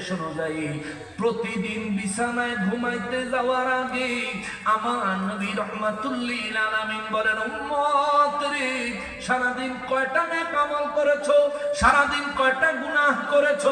নির্দেশ অনুযায়ী প্রতিদিন বিছানায় ঘুমাইতে যাওয়ার আগে আমার নবী রহমাতুল্লিল আলামিন বলেন, উম্মত রে, সারাদিন কয়টা নেক আমল করেছ? সারাদিন কয়টা গুনাহ করেছ?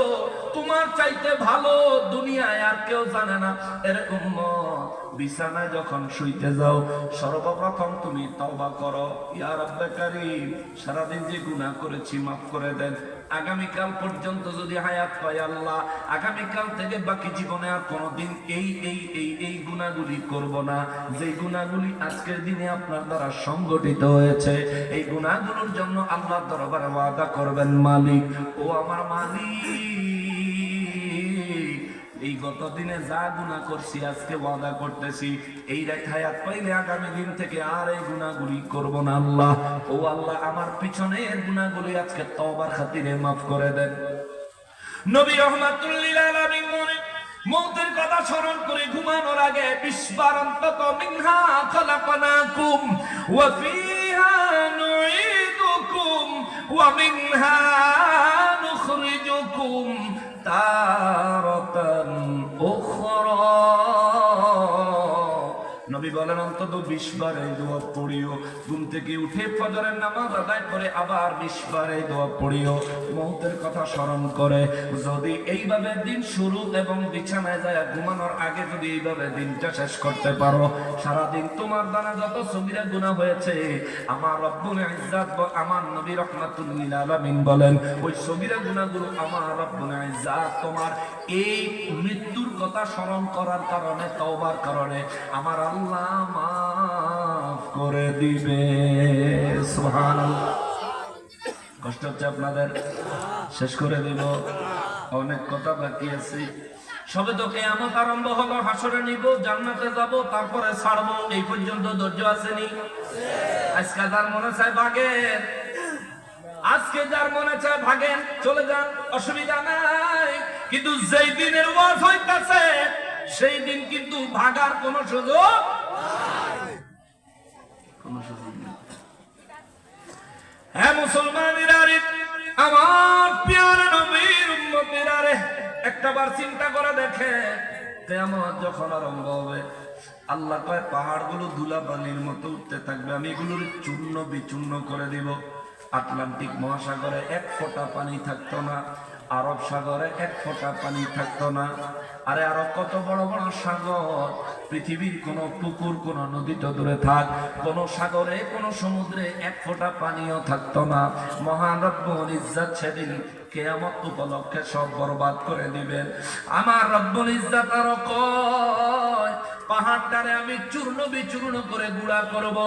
তোমার চাইতে ভালো দুনিয়ায় আর কেউ জানে না। এর উম্মত, বিছানায় যখন শুইতে যাও, সর্বপ্রথম তুমি তওবা করো। ইয়া রাব্বে কারীম, সারাদিন যে গুনাহ করেছি, মাফ করে দেন। আগামীকাল পর্যন্ত যদি হায়াত হয় আল্লাহ, আগামীকাল থেকে বাকি জীবনে আর কোনোদিন এই এই এই এই গুণাগুলি করব না। যে গুণাগুলি আজকের দিনে আপনার দ্বারা সংগঠিত হয়েছে, এই গুণাগুলোর জন্য আল্লাহ দরবারে ওয়াদা করবেন মালিক। ও আমার মালিক। এই গত দিনে যা গুণা করছি, আজকে ওয়াদা করতেছি, এই রাত হায়াত পাইলে আগামী দিন থেকে আর এই গুণাগুলি করব না আল্লাহ। ও আল্লাহ, আমার পিছনের গুণাগুলি আজকে তওবার খাতিরে মাফ করে দেন। নবী রহমাতুল্লিল আলামিন মনে মৌতের কথা স্মরণ করে ঘুমানোর আগে বিশবার অন্তত মিনহা খলাকনাকুম, ওয়া ফিহা নুঈদুকুম, ওয়া মিনহা নুখরিজুকুম। তারাতান নবী বলেন, অন্তত বিশ বার এই দোয়া পড়িও। ঘুম থেকে উঠে ফজরের নামাজ আদায় করে আবার বিশ বার এই দোয়া পড়িও। মৌতের কথা স্মরণ করে, যদি এইভাবে দিন শুরু এবং বিছানায় যায় ঘুমানোর আগে যদি এইভাবে দিনটা শেষ করতে পারো। সারাদিন তোমার দ্বারা যত সবিরা গুণা হয়েছে, আমার রব্বুল ইজ্জাত ব- আমার নবী রহমাতুল্লিল আলামিন বলেন, ওই সবিরা গুণাগুলো আমার রব্বুল ইজ্জাত, তোমার এই মৃত্যুর কথা স্মরণ করার কারণে, তওবার কারণে আমার আল্লাহ মাফ করে দিবে। কষ্ট হচ্ছে আপনাদের? শেষ করে দিব। অনেক কথা বাকি আছে। সবে তো কেয়ামত আরম্ভ হলো, হাসরে নিব, জান্নাতে যাব, তারপরে ছাড়বো। এই পর্যন্ত ধৈর্য আসেনি। আজকে যার মনে চায় ভাগেন। আজকে যার মনে চায় ভাগেন, চলে যান, অসুবিধা নাই। কিন্তু যেই দিনের ওয়াজ হইতাছে, সেই দিন কিন্তু ভাগার কোনো সুযোগ হ্যাঁ আমার নবীর উম্মতেরা রে একটা বার চিন্তা করে দেখে যখন আরম্ভ হবে, আল্লাহ কয়, পাহাড়গুলো ধুলা বালির মতো উঠতে থাকবে, আমি এগুলোর চূর্ণ বিচূর্ণ করে দিব। আটলান্টিক মহাসাগরে এক ফোঁটা পানি থাকতো না আরব সাগরে এক ফোঁটা পানি থাকতো না। আরে আরও কত বড় বড় সাগর? পৃথিবীর কোন পুকুর, কোন নদী তো দূরে থাক। কোন সাগরে, কোন সমুদ্রে এক ফোঁটা পানিও থাকতো না। মহান রব্বুল ইজ্জাত সেদিন কেয়ামত উপলক্ষে সব বরবাদ করে দিবেন। আমার রব্বুল ইজ্জাত আরও কয়, পাহাড়টারে আমি চূর্ণ বিচূর্ণ করে গুড়া করব।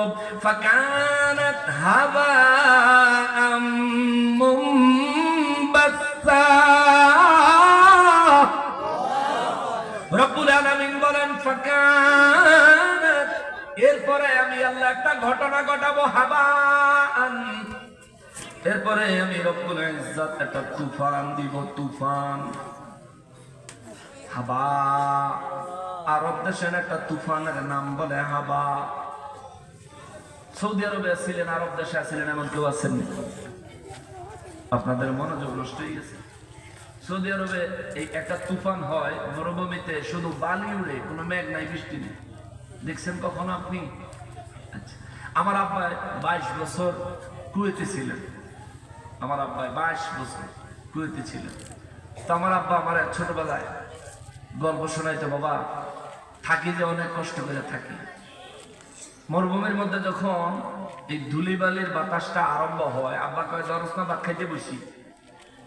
ফাকানাত হাবা রব্বুল আলামিন বলেন এরপরে আমি আল্লাহ একটা ঘটনা ঘটাবো হাবান এরপরে আমি রব্বুল একটা তুফান দিব, তুফান। হাবা। আরব দেশের একটা তুফানের নাম বলে হাবা। সৌদি আরবে ছিলেন, আরব দেশে ছিলেন, এমন কেউ আছেন? আপনাদের মনোযোগ নষ্ট হয়ে গেছে। সৌদি আরবে এই একটা তুফান হয়, মরুভূমিতে শুধু বালি উড়ে, কোনো মেঘ নাই, বৃষ্টি নেই। দেখছেন কখনো আপনি? আচ্ছা। আমার আব্বাই বাইশ বছর কুয়েতে ছিলেন। আমার আব্বাই বাইশ বছর কুয়েতে ছিলেন। তো আমার আব্বা আমার ছোটবেলায় গল্প শোনাইতো, বাবা, থাকি যে অনেক কষ্ট করে থাকি। মরুভূমির মধ্যে যখন এই ধুলিবালির বাতাসটা আরম্ভ হয়, আব্বা কয় দরসনা ভাত খাইতে বসি।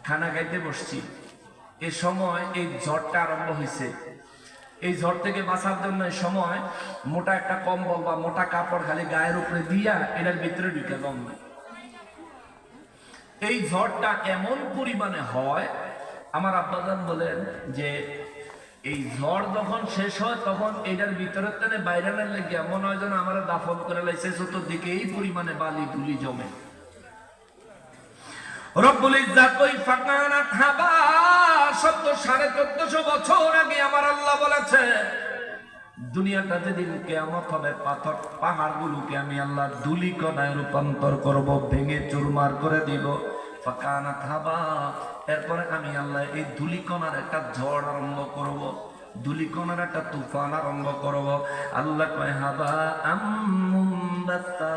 খানা খাইতে বসছি। এই সময় এই ঝড়টা আরম্ভ হয়েছে এই ঝড় থেকে বাঁচার জন্য সময় মোটা একটা কম্বল বা মোটা কাপড় খালি গায়ের উপরে দিয়া এটার ভিতরে ঢুকে কম এই ঝড়টা এমন পরিমাণে হয়? আমার আব্বাজান বলেন যে এই ঝড় যখন শেষ হয়, তখন এটার ভিতরে তেনে বাইরানের লেগে এমন হয় যেন আমার দাফন করে লাইছে চতুর্দিকে এই পরিমাণে বালি তুলি জমে। রব্বুল ইজ্জাত ওই ফাকানাত হাবা সত্য সাড়ে চোদ্দশো বছর আগে আমার আল্লাহ বলেছে, দুনিয়াটা যেদিন কেয়ামত হবে, পাথর পাহাড়গুলোকে আমি আল্লাহ ধুলি কণায় রূপান্তর করব, ভেঙে চুরমার করে দিব। ফাকানাত হাবা এরপরে আমি আল্লাহ এই ধুলিকণার একটা ঝড় আরম্ভ করব, ধুলিকণার একটা তুফান আরম্ভ করব। আল্লাহ কয়, হাবা আম্মুম্বাত্তা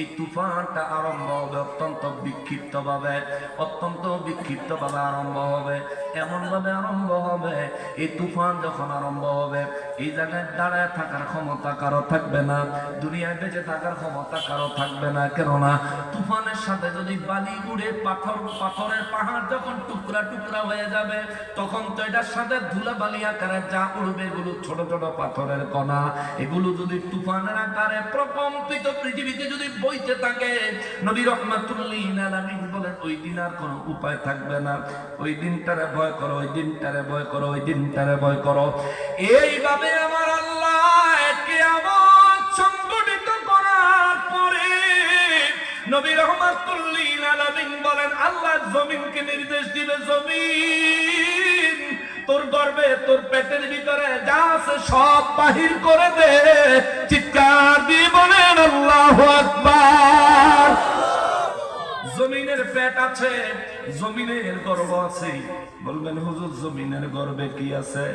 এই তুফানটা আরম্ভ হবে অত্যন্ত বিক্ষিপ্ত ভাবে অত্যন্ত বিক্ষিপ্ত ভাবে আরম্ভ হবে। এমন ভাবে আরম্ভ হবে, এই তুফান যখন আরম্ভ হবে এই জায়গায় দাঁড়ায় থাকার ক্ষমতা কারও থাকবে না, দুনিয়ায় বেঁচে থাকার ক্ষমতা কারও থাকবে না, কেননা তুফানের সাথে যদি বালি উড়ে পাথর, পাথরের পাহাড় যখন টুকরা টুকরা হয়ে যাবে, তখন তো এটার সাথে ধুলা বালি আকারে যা উড়বে এগুলো ছোট ছোট পাথরের কণা। এগুলো যদি তুফানের আকারে প্রকম্পিত পৃথিবীতে যদি বইতে থাকে, নবী রহমাতুল্লিন বলেন, ওই দিন আর কোনো উপায় থাকবে না। ওই দিনটারে ভয় করো, ওই দিনটারে ভয় করো, ওই দিনটারে ভয় করো। এইভাবে নবী রহমাতুল্লিন আলামিন বলেন, আল্লাহ জমিনকে নির্দেশ দিবে জমিন। তোর গর্বে, তোর পেটের ভিতরে যা আছে সব বাহির করে দে। চিৎকার দিয়ে বলেন, আল্লাহ আকবার। জমিনের পেট আছে, জমিনের গর্ব আছে। বলবেন, হুজুর, জমিনের গর্বে কি আছে?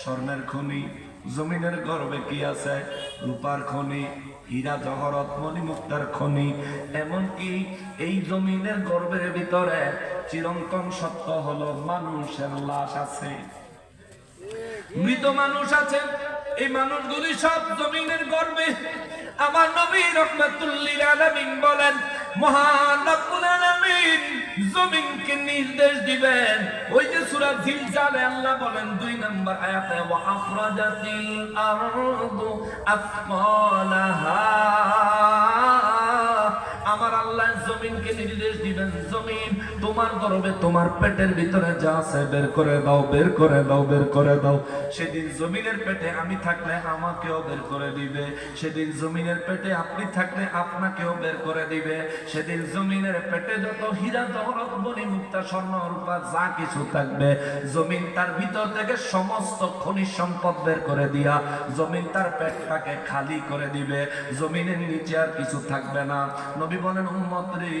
স্বর্ণের খনি, জমিনের গর্বে কি আছে? রূপার খনি হীরা জহরত, মণিমুক্তার খনি। এমনকি এই জমিনের গর্বের ভিতরে চিরন্তন সত্য হলো, মানুষের লাশ আছে। মৃত মানুষ আছে, এই মানুষগুলি সব জমিনের গর্বে। আমার নবী রহমাতুল্লিল আলামিন বলেন মহান রব্বুল আলামিন জমিনকে নির্দেশ দিবেন। ওই যে সূরা জিলজালে আল্লাহ বলেন দুই নম্বর আয়াতে, ওয়া আখরাজাতিল আরদু আফqalaha আমার আল্লাহ জমিনকে নির্দেশ দিবেন, জমিন তোমার গর্বে, তোমার পেটের ভিতরে যা আছে বের করে দাও, বের করে দাও, বের করে দাও। সেদিন জমিনের পেটে আমি থাকলে আমাকেও বের করে দিবে। সেদিন জমিনের পেটে আপনি থাকলে আপনাকেও বের করে দিবে। সেদিন জমিনের পেটে যত হীরা, জহরত মণি মুক্তা, স্বর্ণ, রূপা, যা কিছু থাকবে, জমিন তার ভিতর থেকে সমস্ত খনিজ সম্পদ বের করে দিয়া জমিন তার পেটটাকে খালি করে দিবে। জমিনের নিচে আর কিছু থাকবে না। নবী বলেন, উম্মত রে,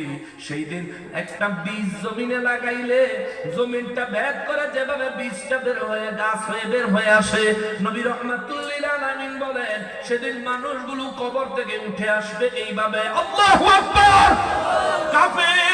সেই দিন একটা বীজ জমিনে লাগাইলে জমিনটা ব্যাগ করে যেভাবে বীজটা বের হয়ে, গাছ হয়ে, বের হয়ে আসে, নবী রহমাতুল্লিল আলামিন বলেন, সেদিন মানুষগুলো কবর থেকে উঠে আসবে এইভাবে। আল্লাহু আকবার! কাফের!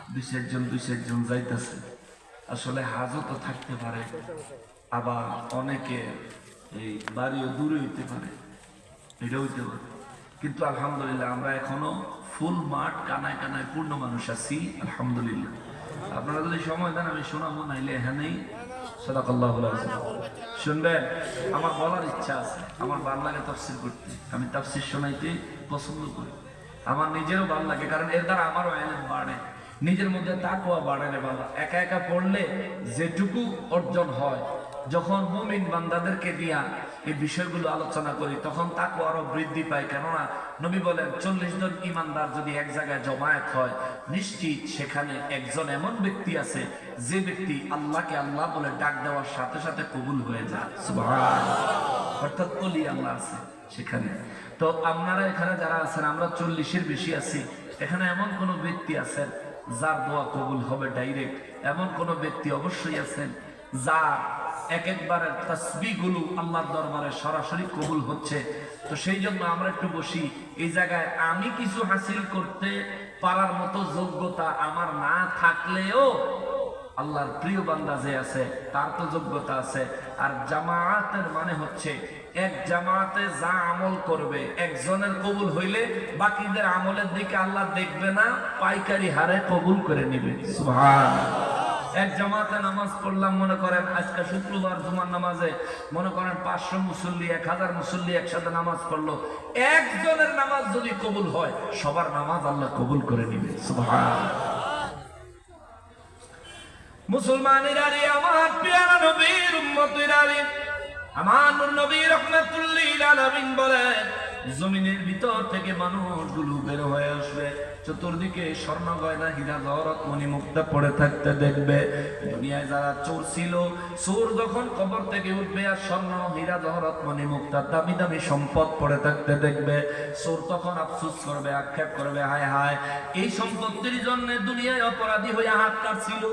দুই চারজন দুই চারজন যাইতেছে। আসলে হাজও তো থাকতে পারে, আবার অনেকে এই বাড়িও দূরে হইতে পারে, এটা হইতে পারে। কিন্তু আলহামদুলিল্লাহ আমরা এখনও ফুল মাঠ, কানায় কানায় পূর্ণ মানুষ আছি, আলহামদুলিল্লাহ। আপনারা যদি সময় দেন, আমি শোনাবো, নাইলে এখানেই সদাকাল্লাহ শুনবেন, আমার বলার ইচ্ছা আছে, আমার ভালো লাগে তাফসির করতে, আমি তাফসির শোনাইতে পছন্দ করি। আমার নিজেরও ভালো লাগে, কারণ এর দ্বারা আমারও এলেন বাড়ে। নিজের মধ্যে তাকুয়া বাড়ে রে বাবা একা একা পড়লে যেটুকু অর্জন হয়, যখন মুমিন বান্দাদেরকে দিয়া এই বিষয়গুলো আলোচনা করি, তখন তাকে আরও বৃদ্ধি পায়। কেননা নবী বলেন, চল্লিশ জন ইমানদার যদি এক জায়গায় জমায়েত হয়, নিশ্চিত সেখানে একজন এমন ব্যক্তি আছে, যে ব্যক্তি আল্লাহকে আল্লাহ বলে ডাক দেওয়ার সাথে সাথে কবুল হয়ে যায়। অর্থাৎ অলি আল্লাহ আছে সেখানে। তো আপনারা এখানে যারা আছেন, আমরা চল্লিশের বেশি আছি। এখানে এমন কোন ব্যক্তি আছেন যার দোয়া কবুল হবে ডাইরেক্ট এমন কোন ব্যক্তি অবশ্যই আছেন যার এক একবারের তসবিগুলো আল্লাহর দরবারে সরাসরি কবুল হচ্ছে। তো সেই জন্য আমরা একটু বসি, এই জায়গায় আমি কিছু হাসিল করতে পারার মতো যোগ্যতা আমার না থাকলেও আল্লাহর প্রিয় বান্দা যে আছে, তার তো যোগ্যতা আছে। আর জামায়াতের মানে হচ্ছে এক জামাতে যা আমল করবে, একজনের কবুল হইলে বাকিদের আমলের দিকে আল্লাহ দেখবে না, পাইকারি হারে কবুল করে নিবে। এক জামাতে নামাজ পড়লাম, মনে করেন আজকে শুক্রবার জুমার নামাজে, মনে করেন পাঁচশো মুসল্লি, এক হাজার মুসল্লি একসাথে নামাজ পড়ল। একজনের নামাজ যদি কবুল হয়, সবার নামাজ আল্লাহ কবুল করে নিবে। সুবহানাল্লাহ। জমিনের ভিতর থেকে মানুষগুলো বের হয়ে আসবে, চতুর্দিকে স্বর্ণ, গয়না, হীরা, জহরত মণি মুক্তা পড়ে থাকতে দেখবে। দুনিয়ায় যারা চোর ছিল, চোর যখন কবর থেকে উঠবে আর স্বর্ণ, হীরা, জহরত মণি মুক্তা দামি দামি সম্পদ পড়ে থাকতে দেখবে, চোর তখন আফসুস করবে, আক্ষেপ করবে, হায় হায়, এই সম্পত্তির জন্য দুনিয়ায় অপরাধী হয়ে হাত কাটছিল।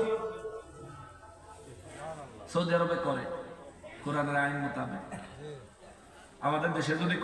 সৌদি আরবে করে কোরআনের আইন মোতাবেক। আমাদের দেশে যদি